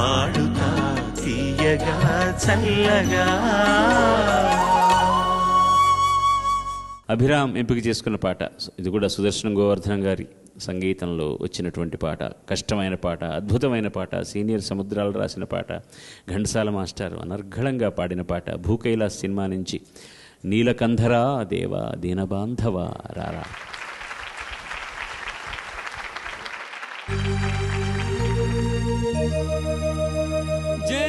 పాడుతా తీయగా చల్లగా. అభిరామ్ ఎంపిక చేసుకున్న పాట ఇది కూడా సుదర్శనం గోవర్ధనం గారి సంగీతంలో వచ్చినటువంటి పాట. కష్టమైన పాట అద్భుతమైన పాట సీనియర్ సముద్రాలు రాసిన పాట ఘంటసాల మాస్టర్ అనర్ఘళంగా పాడిన పాట భూకైలాస్ సినిమా నుంచి నీలకంధరా దేవా దీనబాంధవ రారా.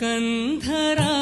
कन्धरा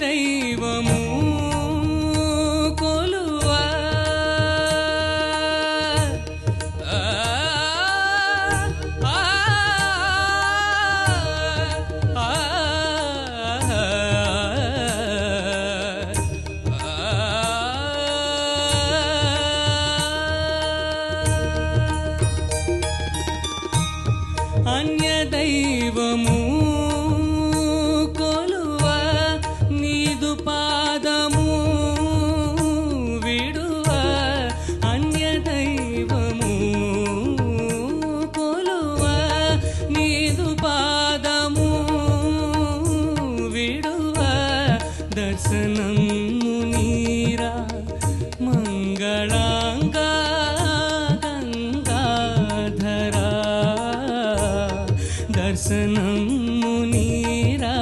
தெய்வம் దర్శనము నీరా మంగళాంగా గంగాధరా దర్శనము నీరా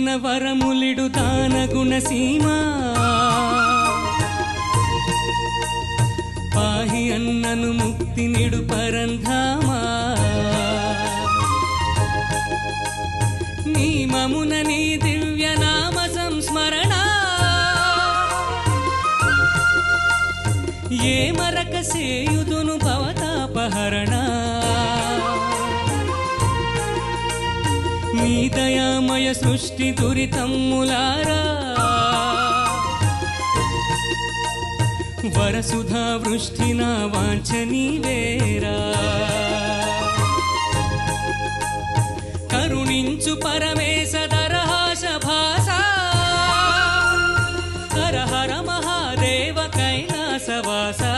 దేహియన వరములిడు తాన గుణసీమ. పాహి అన్నను ముక్తి నిడు పరంధామా. నీ మమున నీ దివ్య నామ సంస్మరణ. ఏ మరక సేయుదును భవతాపహరణా. నీ దయామయ సృష్టి దురితమ్ములారా. వరసుధా వృష్టి నా వాంఛనీ వేరా. కరుణించు పరమేశ దరహాస భాష. హర హర మహాదేవ కైలాసవాసా.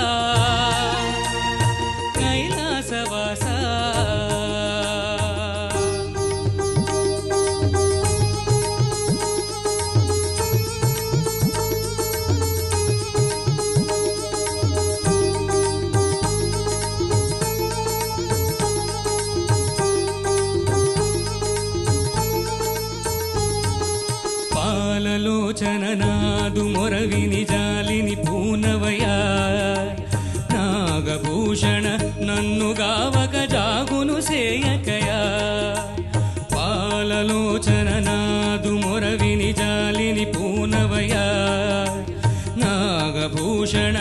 నాదు మొరవిని జాలిని పూనవయా నాగభూషణ నన్ను గావక జాగును సేయకయా. పాలలోచన నాదు మొరవిని జాలిని పూనవయా నాగభూషణ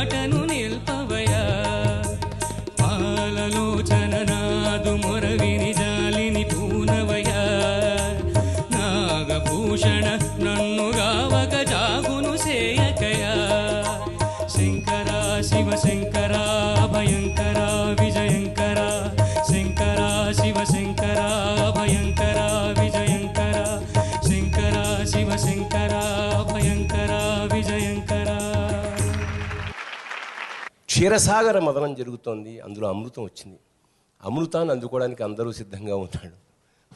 భక్తుని మాటను నిల్పవయా? పాలలోచన నాదు మొరవిని జాలిని పూనవయా? నాగభూషణ నన్ను గావక జాగును సేయకయా? శంకరా శివ శంకర క్షీరసాగర మదనం జరుగుతోంది అందులో అమృతం వచ్చింది. అమృతాన్ని అందుకోవడానికి అందరూ సిద్ధంగా ఉన్నాడు.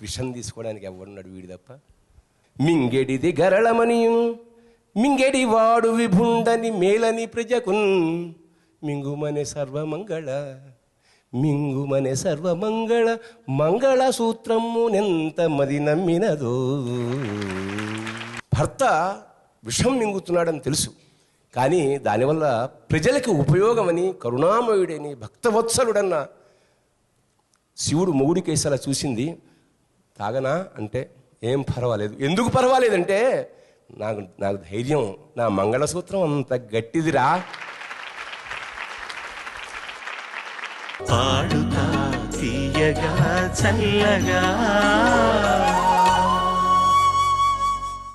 విషం తీసుకోవడానికి ఎవడున్నాడు వీడి తప్ప? మింగెడిది గరళమనియు మింగెడి వాడు విభుండని మేలని ప్రజకున్ మింగుమనే సర్వమంగళ మింగుమనే సర్వమంగళ మంగళ సూత్రమునెంత మది నమ్మినదో. భర్త విషం మింగుతున్నాడని తెలుసు. కానీ దానివల్ల ప్రజలకి ఉపయోగమని కరుణామయుడని భక్తవత్సలుడన్న శివుడు మొగుడి కేసలా చూసింది. తాగనా? అంటే ఏం పర్వాలేదు. ఎందుకు పర్వాలేదంటే నాకు నాకు ధైర్యం నా మంగళసూత్రం అంత గట్టిదిరా. పాడుతా తీయగా చల్లగా.